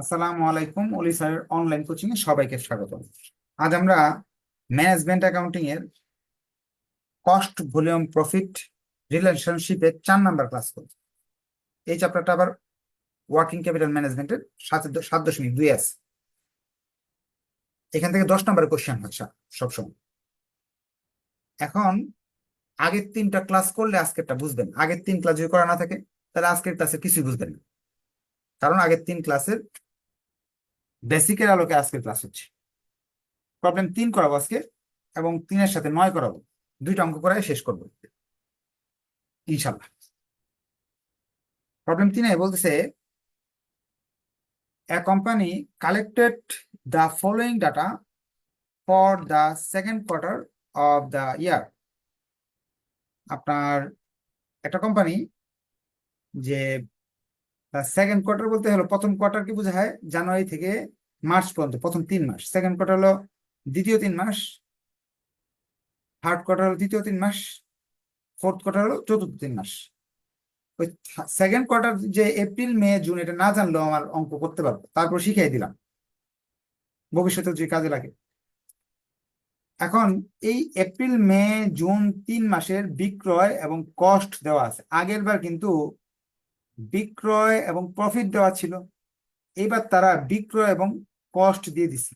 আসসালামু আলাইকুম অলি স্যারের অনলাইন কোচিং এ সবাইকে স্বাগত আজ আমরা ম্যানেজমেন্ট অ্যাকাউন্টিং এর কস্ট ভলিউম প্রফিট রিলেশনশিপের চার নাম্বার ক্লাস করব। এই চ্যাপ্টারটা আবার ওয়ার্কিং ক্যাপিটাল ম্যানেজমেন্টের সাত সাত দশমিক দুই আছে। এখান থেকে দশ নম্বরের কোশ্চেন হয় সবসময় এখন আগের তিনটা ক্লাস করলে আজকেরটা বুঝবেন। আগের তিন ক্লাস যদি করা না থাকে, তাহলে আজকের ক্লাসে কিছুই বুঝবেন না। কারণ আগের তিন ক্লাসের বেসিকের আলোকে আজকের ক্লাস হচ্ছে। প্রবলেম তিন করাবো আজকে এবং তিনের সাথে নয় করাবো। দুইটা অঙ্ক করাই শেষ করব। ইনশাল্লাহ প্রবলেম তিনে বলতেছে, a company collected the following data for the second quarter of the year. আপনার একটা কোম্পানি যে সেকেন্ড কোয়ার্টার বলতে হলো, প্রথম কোয়ার্টার কি বোঝায়? জানুয়ারি থেকে মার্চ পর্যন্ত, প্রথম তিন মাস। সেকেন্ড কোয়ার্টার হলো দ্বিতীয় তিন মাস থার্ড কোয়ার্টার হলো দ্বিতীয় তিন মাস ফোর্থ কোয়ার্টার হলো চতুর্থ তিন মাস। ওই সেকেন্ড কোয়ার্টার যে এপ্রিল মে জুন এটা না জানলেও আমার অঙ্ক করতে পারব। তারপর শিখিয়ে দিলাম। ভবিষ্যতে যে কাজে লাগে। এখন এই এপ্রিল মে জুন তিন মাসের বিক্রয় এবং কস্ট দেওয়া আছে। আগের বার কিন্তু বিক্রয় এবং প্রফিট দেওয়া ছিল। এবার তারা বিক্রয় এবং কস্ট দিয়ে দিছে।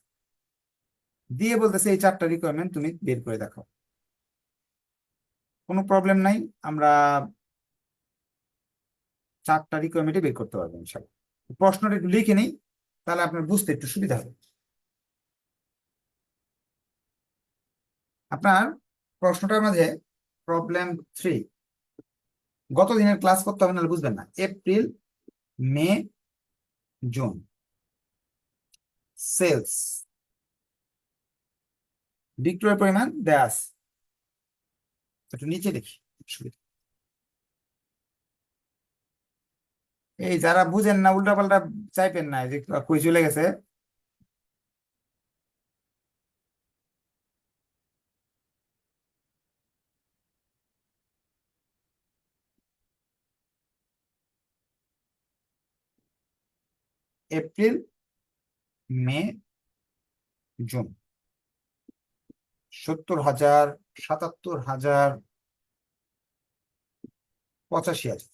দিয়ে বলতেছে, এই চারটা রিকোয়ারমেন্ট তুমি বের করে দেখাও কোনো প্রবলেম নাই, আমরা চারটা রিকোয়ারমেন্টে বের করতে পারব ইনশাল্লাহ প্রশ্নটা একটু লিখে নেই, তাহলে আপনার বুঝতে একটু সুবিধা হবে। আপনার প্রশ্নটার মাঝে প্রবলেম থ্রি গত দিনের ক্লাস করতে হবে নাহলে বুঝবেন না। April, May, June. সেলস। বিক্রয়ের পরিমাণ দেয়া একটু নিচে দেখি এই যারা বুঝেন না উল্টা পাল্টা চাইবেন না, যে কই চলে গেছে এপ্রিল, মে, জুন। সত্তর হাজার, সাতাত্তর হাজার, পঁচাশি হাজার।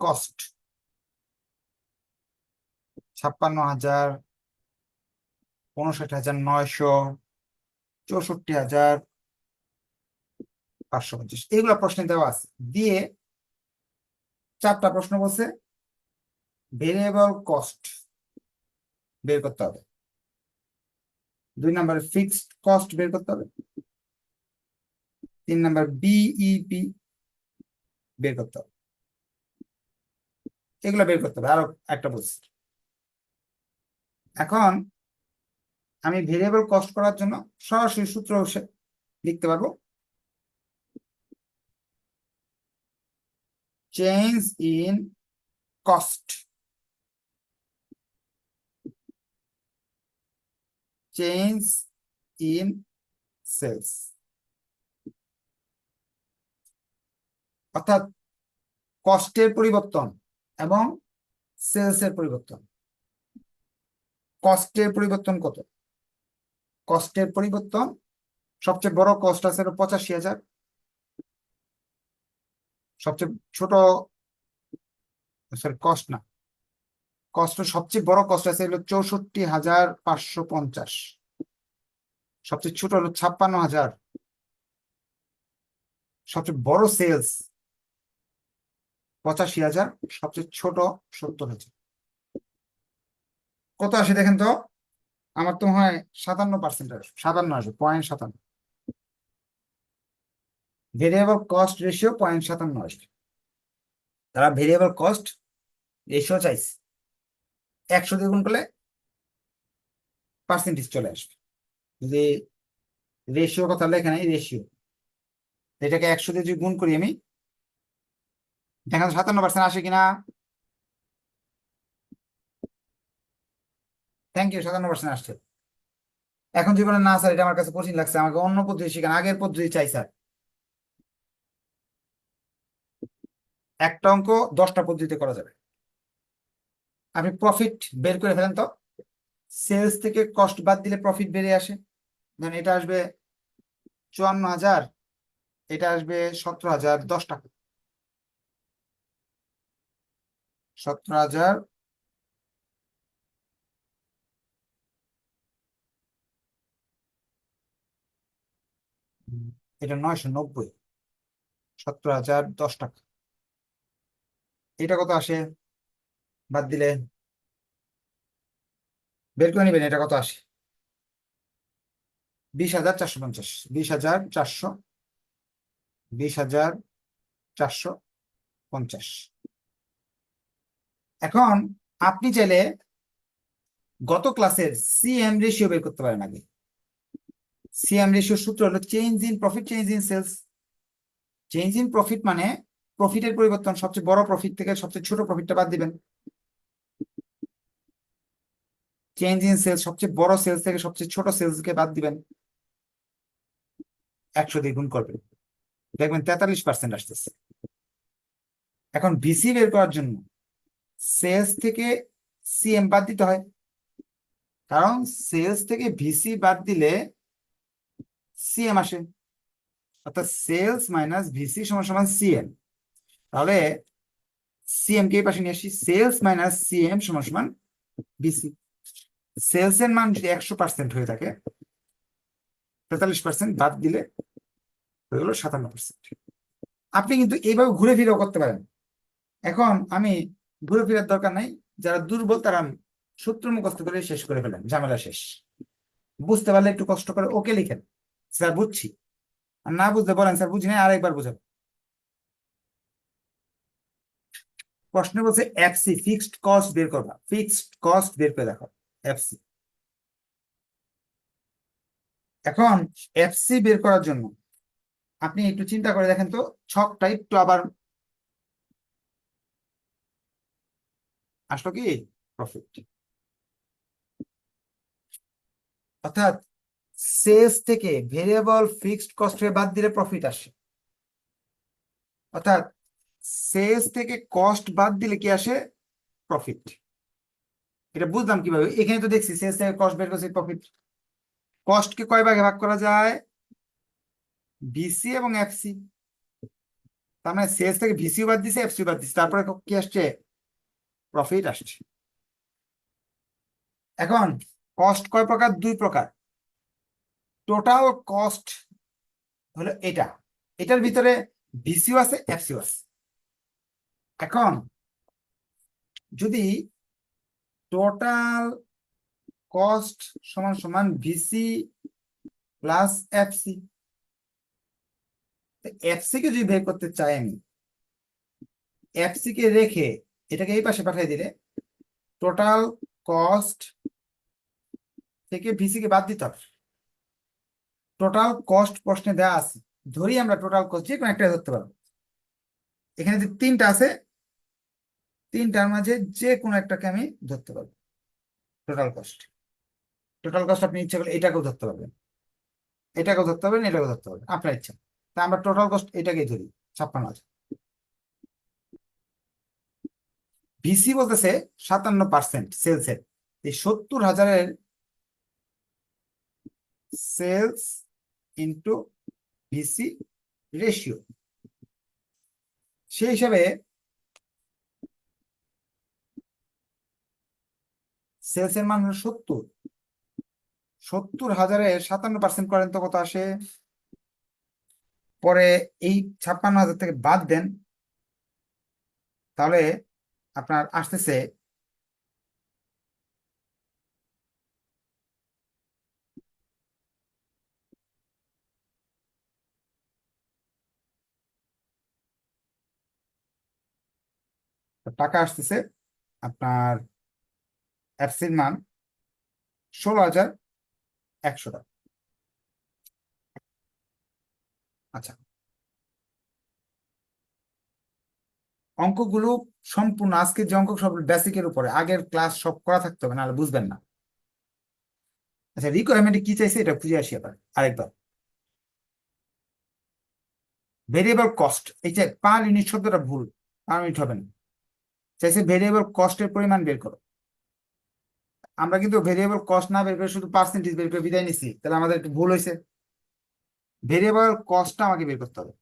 কস্ট। ছাপ্পান্ন হাজার উনষাট হাজার নয়শো চৌষট্টি হাজার পাঁচশো পঞ্চাশ এগুলো প্রশ্নে দেওয়া আছে। দিয়ে চারটা প্রশ্ন বলছে। ভেরিয়েবল কস্ট বের করতে হবে। দুই নম্বরে ফিক্সড কস্ট বের করতে হবে। তিন নম্বর বিইপি বের করতে হবে। এগুলো বের করতে হবে। আরও একটা বলছি। এখন আমি ভেরিয়েবল কস্ট করার জন্য সরাসরি সূত্র লিখতে পারব। Change in cost change in sales অর্থাৎ কস্টের পরিবর্তন এবং সেলস এর পরিবর্তন। কস্টের পরিবর্তন কত? কস্টের পরিবর্তন, সবচেয়ে বড় কস্ট আছে পঁচাশি হাজার। সবচেয়ে ছোট সরি কস্ট না। কস্ট সবচেয়ে বড় কস্ট আছে হলো চৌষট্টি হাজার পাঁচশো পঞ্চাশ। সবচেয়ে ছোট হলো ছাপ্পান্ন হাজার। সবচেয়ে বড় সেলস পঁচাশি হাজার, সবচেয়ে ছোট সত্তর হাজার। কত আসে দেখেন তো? আমার তো হয় সাতান্ন পার্সেন্ট আসবে সাতান্ন আসবে পয়েন্ট সাতান্ন। ভেরিয়েবল কস্ট রেশিও পয়েন্ট সাতান্ন আসবে তারা ভেরিয়েবল কস্ট রেশিও চাইছে একশো দিয়ে গুণ করলে পার্সেন্টেজ চলে আসবে। যদি রেশিও কথা লেখা নেই রেশিও এটাকে একশো দিয়ে যদি গুণ করি আমি দেখেন সাতান্ন পার্সেন্ট আসে কিনা? থ্যাংক ইউ সাতান্ন পার্সেন্ট আসছে। এখন যদি বলেন, না স্যার, এটা আমার কাছে কঠিন লাগছে, আমাকে অন্য পদ্ধতি শিখান। আগের পদ্ধতি চাই স্যার। একটা অঙ্ক দশটা পদ্ধতিতে করা যাবে। আপনি প্রফিট বের করে ফেলেন তো? সেলস থেকে কস্ট বাদ দিলে প্রফিট বেড়ে আসে। ধরেন এটা আসবে চুয়ান্ন হাজার, এটা আসবে সতেরো হাজার, দশ টাকা। সতেরো হাজার, এটা নয়শো নব্বই, সতেরো হাজার, দশ টাকা। এটা কত আসে? বাদ দিলে বের করে নেবেন, এটা কত আসে বিশ হাজার চারশো পঞ্চাশ। বিশ হাজার চারশো, বিশ হাজার চারশো পঞ্চাশ। এখন আপনি চাইলে গত ক্লাসের সিএম রেশিও বের করতে পারেন আগে। সিএম রেশিওর সূত্র হলো change in profit change in sales change in profit মানে প্রফিটের পরিবর্তন, সবচেয়ে বড় প্রফিট থেকে সবচেয়ে ছোট প্রফিটটা বাদ দিবেন। চেঞ্জ ইন সেলস সবচেয়ে বড় সেলস থেকে সবচেয়ে ছোট সেলসকে বাদ দিবেন। একশো দিয়ে গুণ করবেন। দেখবেন তেতাল্লিশ পার্সেন্ট আসতেছে। এখন বিসি বের করার জন্য সেলস থেকে সিএম বাদ দিতে হয়। কারণ সেলস থেকে ভিসি বাদ দিলে সিএম আসে। অর্থাৎ সেলস মাইনাস ভিসি সমান সমান সিএম তাহলে সিএম কে পাশে নিয়ে আসি। সেলস মাইনাস সিএম সমান সমান বিসি সেলস এর মান যদি একশো পার্সেন্ট হয়ে থাকে, তেতাল্লিশ পার্সেন্ট বাদ দিলে হয়ে গেল সাতান্ন পার্সেন্ট আপনি কিন্তু এইভাবে ঘুরে ফিরেও করতে পারেন। এখন আমি ঘুরে ফিরার দরকার নাই, যারা দুর্বল তারা সূত্র মুখস্থ করে শেষ করে ফেলেন, ঝামেলা শেষ। বুঝতে পারলে একটু কষ্ট করে ওকে লিখেন, স্যার, বুঝছি। আর না বুঝতে বলেন, স্যার, বুঝি না আরেকবার বুঝাবো প্রশ্ন বলছে এফসি ফিক্সড কস্ট বের করবা। ফিক্সড কস্ট বের করে দেখো এফসি এখন এফসি বের করার জন্য আপনি একটু চিন্তা করে দেখেন তো ছকটা একটু আবার আসলো কি? প্রফিট অর্থাৎ সেলস থেকে ভেরিয়েবল ফিক্সড কস্ট বাদ দিলে প্রফিট আসে। অর্থাৎ সেলস থেকে কস্ট বাদ দিলে কি আসে? প্রফিট এটা বুঝলাম কীভাবে? এখানে তো দেখছি সেলস থেকে কস্ট বের করছি প্রফিট কস্টকে কয় ভাগে ভাগ করা যায়? বিসি এবং এফসি তার মানে সেলস থেকে ভিসিও বাদ দিছে এফসিও বাদ দিছে। তারপরে কি আসছে? প্রফিট আসছে। এখন কস্ট কয় প্রকার? দুই প্রকার। টোটাল কস্ট হলো এটা। এটার ভিতরে ভিসিও আছে এফসিও আছে। এখন, যদি টোটাল কস্ট সমান সমান ভিসি প্লাস এফসি। এফসি কে যদি বের করতে চাই আমি এফসি কে রেখে এটাকে এই পাশে পাঠিয়ে দিলে টোটাল কস্ট থেকে ভিসি কে বাদ দিতে হবে। টোটাল কস্ট প্রশ্নে দেওয়া আছে ধরি আমরা টোটাল কস্ট যে কোনো একটা ধরতে পারব। এখানে যে তিনটা আছে তিনটার মাঝে যে কোনো একটাকে আমি ধরতে পারব। টোটাল কস্ট টোটাল কস্ট আপনি ইচ্ছা করলে এটাকেও ধরতে পারবেন। এটাকেও ধরতে পারবেন, এটাকেও ধরতে পারবেন। আপনার ইচ্ছা। তা আমরা টোটাল কস্ট এটাকেই ধরি, ছাপ্পান্ন হাজার। ভিসি বলতেছে সাতান্ন পার্সেন্ট সেলসের এই সত্তর হাজারের সেলস ইন্টু ভিসি রেশিও সেই হিসাবে সেলস এর মান হলো সত্তর। সত্তর হাজারে সাতান্ন পার্সেন্ট করেন তো কত আসে? পরে এই ছাপ্পান্ন হাজার থেকে বাদ দেন, তাহলে আপনার আসতেছে টাকা আসতেছে আপনার এফসির মান ষোলো হাজার একশো টাকা। আচ্ছা। অঙ্কগুলো সম্পূর্ণ, আজকের যে অঙ্ক সব বেসিকের উপরে, আগের ক্লাস সব করা থাকতে হবে, নাহলে বুঝবেন না। আচ্ছা রিকোয়ারমেন্টে কি চাইছে এটা খুঁজে আসি আবার আরেকবার। ভেরিয়েবল কস্ট এই যে পার ইউনিট শব্দটা ভুল, পার ইউনিট হবে না। চাইছে ভেরিয়েবল কস্টের পরিমাণ বের করো। আমরা কিন্তু ভেরিয়েবল কস্ট না বের করে শুধু পার্সেন্টেজ বের করে বিদায় নিছি। তাহলে আমাদের একটু ভুল হয়েছে। ভেরিয়েবল কস্টটা আমাকে বের করতে হবে।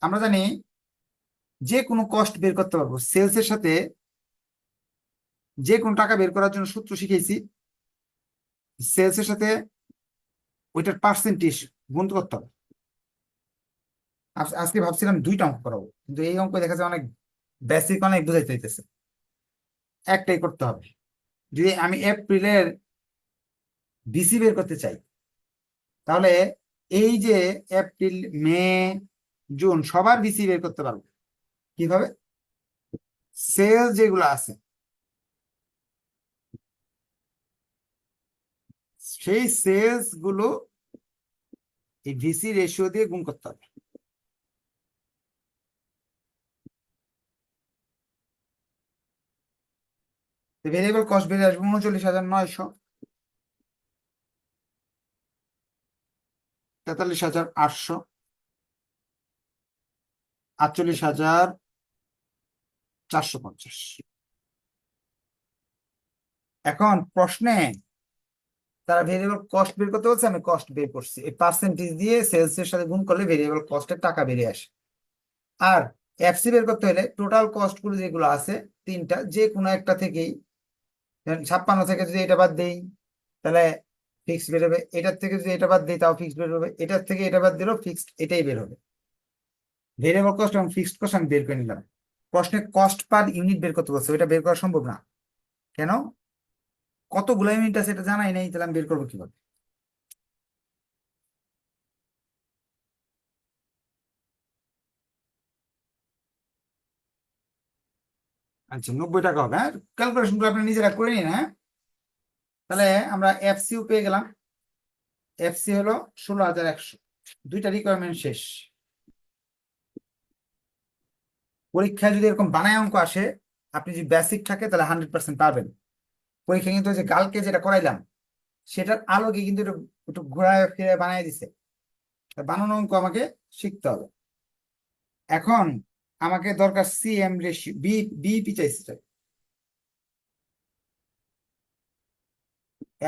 আমরা জানি যে কোনো কস্ট বের করতে পারব। সেলস এর সাথে যে কোনো টাকা বের করার জন্য সূত্র শিখেছি। সেলস এর সাথে ওইটার পার্সেন্টেজ গুণ করতে হবে। আজ- আজকে ভাবছিলাম দুইটা অঙ্ক করাবো, কিন্তু এই অঙ্ক দেখা যায় অনেক বেসিক অনেক বুঝাইতে হইতেছে। একটাই করতে হবে। যদি আমি এপ্রিলের ডিসি বের করতে চাই, তাহলে এই যে এপ্রিল মে জুন সবার ডিসি বের করতে পারব। কীভাবে? সেলস যেগুলো আছে, সেই সেলসগুলো এই ভিসি রেশিও দিয়ে গুণ করতে হবে। ভেরিয়েবল কস্ট বেরিয়ে আসবে উনচল্লিশ হাজার নয়শো তেতাল্লিশ হাজার আটশো আটচল্লিশ হাজার চারশো পঞ্চাশ। এখন প্রশ্নে তারা ভেরিয়েবল কস্ট বের করতে বলছে, আমি কস্ট বের করছি। এই পার্সেন্টেজ দিয়ে সেলস এর সাথে গুণ করলে ভেরিয়েবল কস্টের টাকা বেরিয়ে আসে। আর এফসি বের করতে হলে টোটাল কস্টগুলো যেগুলো আছে, তিনটা, যে কোনো একটা থেকেই ছাপ্পান্ন থেকে যদি এটা বাদ দিই, তাহলে ফিক্স বেরোবে এটার থেকে যদি এটা বাদ দিই, তাও ফিক্স বেরোবে এটার থেকে এটা বাদ দিলেও ফিক্সড এটাই বের হবে। ভেরিয়েবল কস্ট এবং ফিক্সড কস্ট আমি বের করে নিলাম। প্রশ্নে কস্ট পার ইউনিট বের করতে বলছে এটা বের করা সম্ভব না। কেন? কতগুলো ইউনিট আছে এটা জানাই নেই, তাহলে আমি বের করব কীভাবে? আচ্ছা নব্বই টাকা হবে হ্যাঁ? ক্যালকুলেশনগুলো আপনি নিজেরা করে নিন হ্যাঁ? তাহলে আমরা এফসিউ পেয়ে গেলাম। এফসি হলো ষোলো হাজার একশো। দুইটা রিকোয়ারমেন্ট শেষ। পরীক্ষায় যদি এরকম বানায় অঙ্ক আসে, আপনি যদি বেসিক থাকে, তাহলে হান্ড্রেড পার্সেন্ট পারবেন। পরীক্ষা কিন্তু যে কালকে যেটা করাইলাম, সেটার আলোকে কিন্তু একটু ঘোরায় ফিরে বানিয়ে দিছে। বানানো অঙ্ক আমাকে শিখতে হবে। এখন আমাকে দরকার C M ratio B BP চাইছে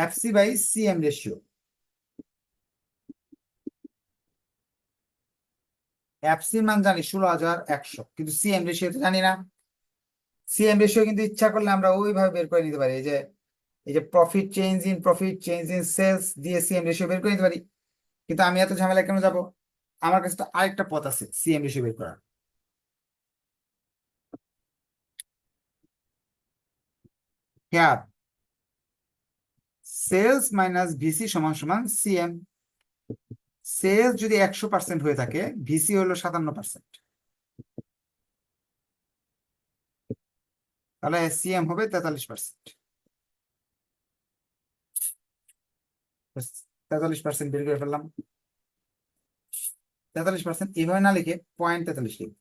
এফসি বাই সি এম একশো, কিন্তু সিএম রেশিও তো সিএম কিন্তু ইচ্ছা করলে আমরা ওইভাবে বের করে নিতে পারি, এই যে এই যে প্রফিট চেঞ্জ প্রফিট সেলস দিয়ে সিএম বের করে নিতে পারি। কিন্তু আমি এত ঝামেলা কেন যাব? আমার কাছে তো আরেকটা পথ আছে সিএম রেশিও বের করার। খেয়াল সেলস মাইনাস ভিসি সমান সমান সিএম সেলস যদি একশো পার্সেন্ট হয়ে থাকে ভিসি হলো সাতান্ন পার্সেন্ট তাহলে সিএম হবে তেতাল্লিশ পার্সেন্ট তেতাল্লিশ পার্সেন্ট বের করে ফেললাম। তেতাল্লিশ পার্সেন্ট এইভাবে না লিখে পয়েন্ট তেতাল্লিশ লিখবে।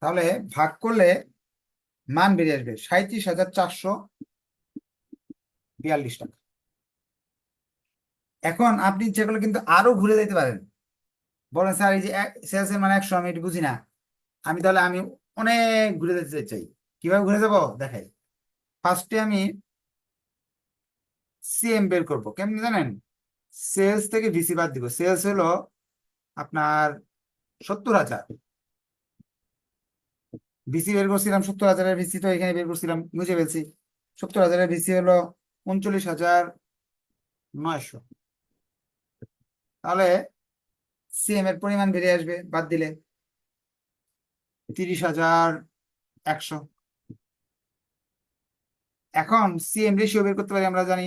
তাহলে ভাগ করলে মান বেরিয়ে আসবে সাঁত্রিশ হাজার চারশো বিয়াল্লিশ টাকা। এখন আপনি যেগুলো কিন্তু আরও ঘুরে যেতে পারেন। বলেন স্যার, এই যে সেলস এর মানে একশো, আমি বুঝি না। আমি তাহলে আমি অনেক ঘুরে যেতে চাই। কীভাবে ঘুরে যাব? দেখাই। ফার্স্টে আমি সিএম বের করব। কেমনি জানেন? সেলস থেকে ভিসি বাদ দিব। সেলস হলো আপনার সত্তর হাজার। ভিসি বের করছিলাম সত্তর হাজারের ভিসি তো এখানে বের করছিলাম, বুঝে ফেলছি। সত্তর হাজারের ভিসি হলো উনচল্লিশ হাজার নয়শো। তাহলে সিএম এর পরিমাণ বেড়ে আসবে, বাদ দিলে তিরিশ হাজার একশো। এখন সিএম রেশিও বের করতে পারি আমরা জানি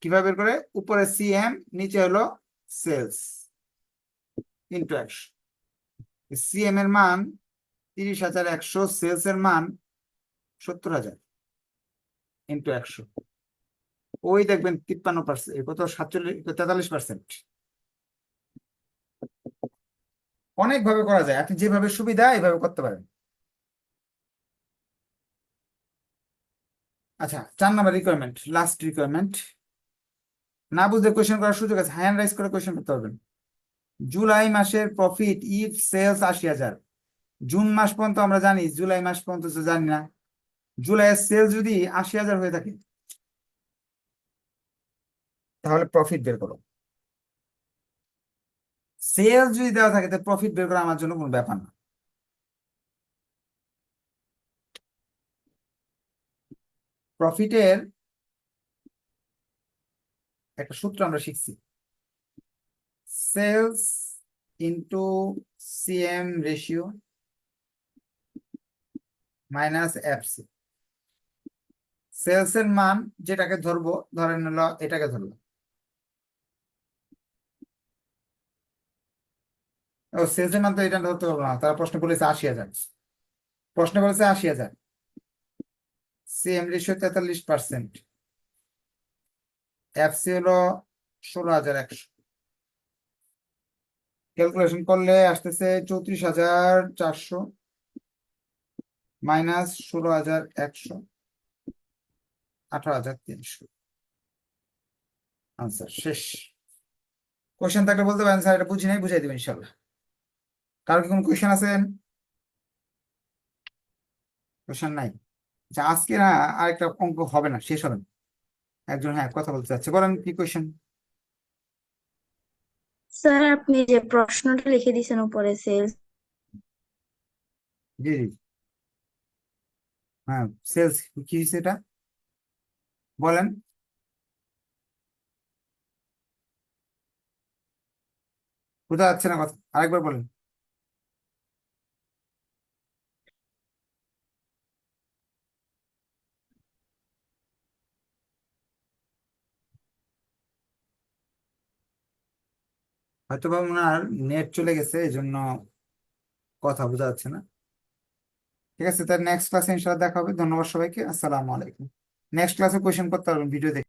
কীভাবে বের করে? উপরে সিএম নিচে হলো সেলস ইন্টু একশো সিএম এর মান তিরিশ হাজার একশো সেলস এর মান সত্তর হাজার ইন্টু একশো। ওই দেখবেন তিপ্পান্ন পার্সেন্ট কত? সাতচল্লিশ তেতাল্লিশ পার্সেন্ট। অনেক ভাবে করা যায়, আপনি যেভাবে সুবিধা এইভাবে করতে পারেন। আচ্ছা চার নাম্বার রিকোয়ারমেন্ট লাস্ট রিকোয়ারমেন্ট না বুঝলে কোয়েশ্চেন করার সুযোগ আছে হ্যান্ড রাইজ করে কোয়েশ্চেন করতে পারবেন। জুলাই মাসের প্রফিট ইফ সেলস আশি হাজার। জুন মাস পর্যন্ত আমরা জানি, জুলাই মাস পর্যন্ত জানি না। জুলাইয়ের সেল যদি আশি হাজার হয়ে থাকে, তাহলে প্রফিট বের করো। সেল যদি দেওয়া থাকে তাহলে প্রফিট বের করা আমার জন্য কোনো ব্যাপার না। প্রফিটের একটা সূত্র আমরা শিখছি। Sales into CM ratio minus FC sales এর মান যেটাকে ধরবো, ধরেন হলো এটাকে ধরবো ও সেলস এর মান তো এটা ধরতে পারব না, তারা প্রশ্ন বলেছে আশি হাজার। প্রশ্ন বলেছে আশি হাজার। সিএম রেশিও তেতাল্লিশ পার্সেন্ট এফসি হলো ষোলো হাজার একশো। ক্যালকুলেশন করলে আসতেছে চৌত্রিশ হাজার চারশো। মাইনাস ষোলো হাজার একশো আঠারো হাজার তিনশো। আনসার শেষ। কোয়েশ্চেন থাকলে বলতে পারেন স্যার এটা বুঝি নাই বুঝাই দেবেন ইনশাল্লাহ। কারও কি কোনো কোয়েশ্চেন আছেন কোয়েশ্চেন নাই। আচ্ছা আজকে না আরেকটা অঙ্ক হবে না শেষ হবে না। একজন হ্যাঁ কথা বলতে চাচ্ছে। বলেন কি কোয়েশ্চেন স্যার আপনি যে প্রশ্নটা লিখে দিয়েছেন উপরে সেলস জি জি। হ্যাঁ সেলস কি এটা বলেন। বোঝা যাচ্ছে না কথা, আরেকবার বলেন। হয়তো বা ওনার নেট চলে গেছে এই জন্য কথা বোঝা যাচ্ছে না। ঠিক আছে? তার নেক্সট ক্লাসে ইনশাল্লাহ দেখা হবে। ধন্যবাদ সবাইকে। আসসালামু আলাইকুম। নেক্সট ক্লাসে কোয়েশ্চেন করতে পারবেন ভিডিও দেখে